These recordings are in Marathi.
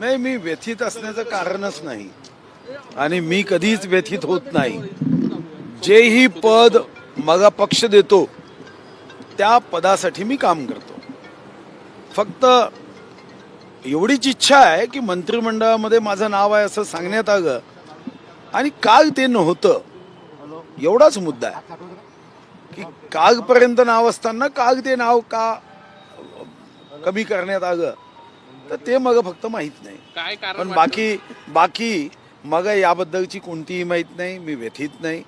नाही मी व्यथित असण्याचं कारणच नाही. आणि मी कधीच व्यथित होत नाही. जेही पद माझा पक्ष देतो त्या पदासाठी मी काम करतो. फक्त एवढीच इच्छा आहे की मंत्रिमंडळामध्ये माझं नाव आहे असं सांगण्यात आलं. आणि काल ते नव्हतं. एवढाच मुद्दा आहे. की कालपर्यंत नाव असताना काल ते नाव का कमी करण्यात आलं. तर ते मग फक्त माहीत नाही. काय कारण पण? बाकी बाकी मग याबद्दलची कोणतीही माहीत नाही मी व्यथित नाही.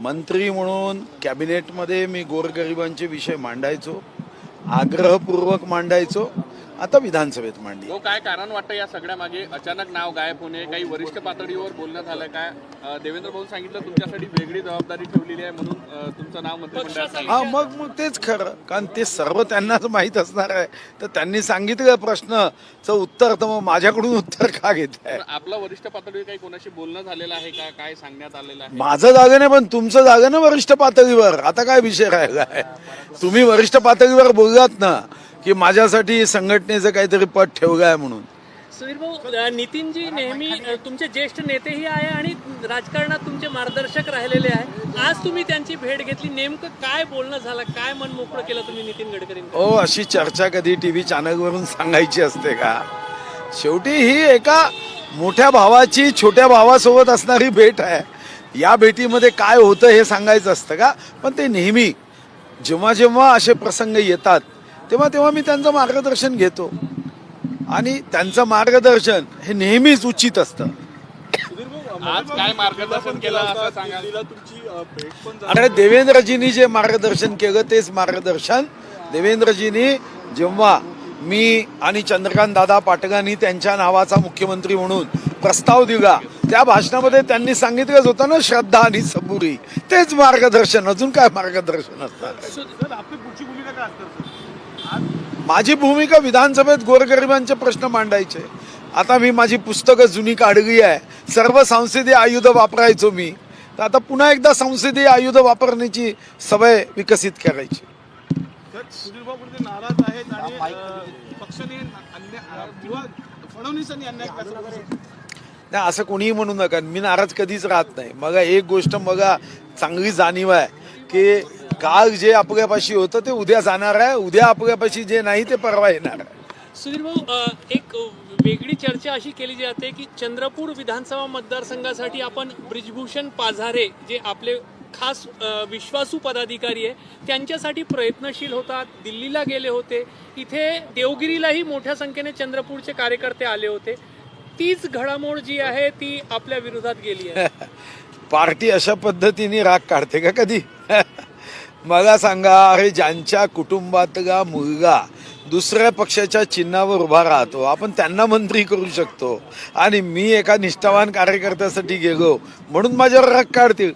मंत्री म्हणून कॅबिनेटमध्ये मी गोरगरिबांचे विषय मांडायचो आग्रहपूर्वक मांडायचो. आता विधानसभेत मांडली. हो काय कारण वाटतं या सगळ्या मागे अचानक नाव गायब होणे काही वरिष्ठ पातळीवर बोलण्यात आलं काय? देवेंद्र भाऊ सांगितलं तुमच्यासाठी वेगळी जबाबदारी ठेवलेली आहे म्हणून तुमचं नाव मंत्रिमंडळात. हा मग मग तेच खरं. कारण ते सर्व त्यांनाच माहीत असणार आहे. तर त्यांनी सांगितलं प्रश्नचं उत्तर तर मग माझ्याकडून उत्तर का घेत आहे आपलं वरिष्ठ पातळीवर काही कोणाशी बोलणं झालेलं आहे का? काय सांगण्यात आलेलं आहे? माझं जागा नाही पण तुमचं जागा ना वरिष्ठ पातळीवर. आता काय विषय राहिला आहे तुम्ही वरिष्ठ पातळीवर बोललात ना की माझ्यासाठी संघटनेचं काहीतरी पद आहे म्हणून. सुधीर भाऊ अ, नितीनजी नेहमी तुमचे ज्येष्ठ नेतेही आहे आणि राजकारणात तुमचे मार्गदर्शक राहिलेले आहे. आज तुम्ही त्यांची भेट घेतली. नेमकं काय बोलणं झालं? काय मन मोकळं केलं तुम्ही नितीन गडकरींना ओ अशी चर्चा कधी टी व्ही चॅनलवरून सांगायची असते का? शेवटी ही एका मोठ्या भावाची छोट्या भावासोबत असणारी भेट आहे. या भेटीमध्ये काय होतं हे सांगायचं असतं का? पण ते नेहमी जेव्हा जेव्हा असे प्रसंग येतात तेव्हा तेव्हा मी त्यांचं मार्गदर्शन घेतो. आणि त्यांचं मार्गदर्शन हे नेहमीच उचित असतं. आज काय मार्गदर्शन केलं असं सांगा अरे देवेंद्रजींनी जे मार्गदर्शन केलं तेच मार्गदर्शन. देवेंद्रजींनी जेव्हा मी आणि चंद्रकांत दादा पाटगांनी त्यांच्या नावाचा मुख्यमंत्री म्हणून प्रस्ताव दिला त्या भाषणामध्ये त्यांनी सांगितलंच होतं ना श्रद्धा आणि सबुरी. तेच मार्गदर्शन. अजून काय मार्गदर्शन असणार? माझी भूमिका विधानसभेत गोरगरिबांचे प्रश्न मांडायचे. आता मी माझी पुस्तकं जुनी काढली आहे. सर्व संसदीय आयुध वापरायचो मी. तर आता पुन्हा एकदा संसदीय आयुध वापरण्याची सवय विकसित करायची. नाराज आहेत असं कोणीही म्हणू नका. मी नाराज कधीच राहत नाही. मग एक गोष्ट मग चांगली जाणीव आहे की काल जे आपल्यापाशी होतं ते उद्या जाणार आहे. उद्या आपल्यापाशी जे नाही ते परवा येणार आहे. सुधीर भाऊ एक वेगळी चर्चा अशी केली जाते की चंद्रपूर विधानसभा मतदारसंघासाठी आपण ब्रिजभूषण पाझारे जे आपले खास विश्वासू पदाधिकारी आहे त्यांच्यासाठी प्रयत्नशील होतात. दिल्लीला गेले होते. इथे देवगिरीलाही मोठ्या संख्येने चंद्रपूरचे कार्यकर्ते आले होते. तीच घडामोड जी आहे ती आपल्या विरोधात गेली आहे. पार्टी अशा पद्धतीने राग काढते का कधी? मला सांगा अरे ज्यांच्या कुटुंबातला मुलगा दुसऱ्या पक्षाच्या चिन्हावर उभा राहतो आपण त्यांना मंत्री करू शकतो. आणि मी एका निष्ठावान कार्यकर्त्यासाठी गेलो म्हणून माझ्यावर राग काढतील.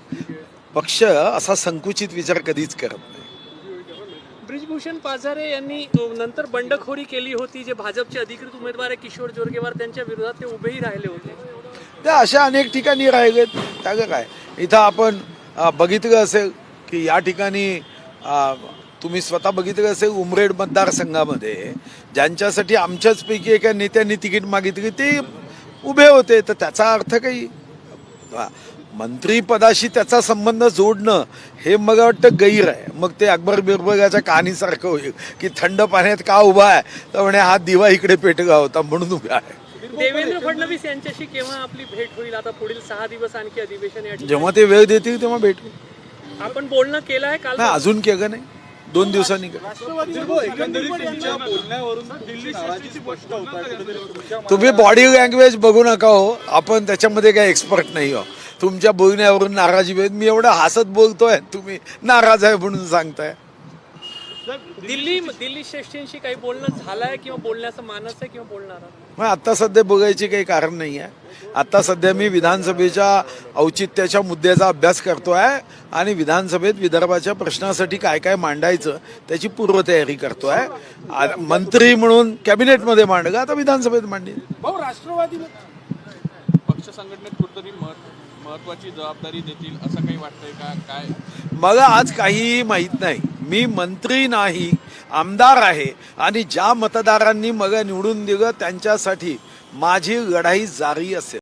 पक्ष असा संकुचित विचार कधीच करत नाही. ब्रिजभूषण पाझारे यांनी नंतर बंडखोरी केली होती जे भाजपचे अधिकृत उमेदवार आहे किशोर जोरगेवार त्यांच्या विरोधात ते उभेही राहिले होते. त्या अशा अनेक ठिकाणी राहिलेत. त्याचं काय? इथं आपण बघितलं असेल की या ठिकाणी तुम्ही स्वतः बघितलं असेल उमरेड मतदारसंघामध्ये ज्यांच्यासाठी आमच्याचपैकी एका नेत्यांनी तिकीट मागितली ते उभे होते. तर त्याचा अर्थ काही? मंत्रीपदाशी त्याचा संबंध जोडणं हे मग वाटतं गैर आहे. मग ते अकबर बिरबगाच्या कहाणीसारखं होईल की थंड पाण्यात का उभा आहे? तर म्हणे हा दिवा इकडे पेटला होता म्हणून उभा आहे. देवेंद्र फडणवीस यांच्याशी केव्हा आपली भेट होईल? आता पुढील सहा दिवस आणखी अधिवेशन जेव्हा ते वेळ देतील तेव्हा भेटू आपण बोलणं केलं आहे काल नाही अजून केलं नाही. दोन दिवसांनी केलं. तुम्ही बॉडी लँग्वेज बघू नका हो. आपण त्याच्यामध्ये काही एक्सपर्ट नाही हो तुमच्या बोलण्यावरून नाराजी वेळ मी एवढं हसत बोलतोय तुम्ही नाराज आहे म्हणून सांगताय. दिल्ली दिल्ली श्रेष्ठींशी काही बोलणं झालंय किंवा बोलण्याचं मानस आहे किंवा बोलणार? मग आता सध्या बघायची काही कारण नाही आहे आता सध्या मी विधानसभेच्या औचित्याच्या मुद्द्याचा अभ्यास करतोय आणि विधानसभेत विदर्भाच्या प्रश्नासाठी काय काय मांडायचं त्याची पूर्वतयारी करतोय. आ- मंत्री म्हणून कॅबिनेटमध्ये मांडलं आता विधानसभेत मांडली भाऊ राष्ट्रवादी पक्ष संघटनेत कुठतरी महत्- महत्वाची जबाबदारी देतील असं काही वाटतंय का? काय? मला आज काहीही माहीत नाही. मी मंत्री नाही आमदार आहे आणि ज्या मतदारांनी मग निवडून दिलं त्यांच्यासाठी माझी लढाई जारी असेल.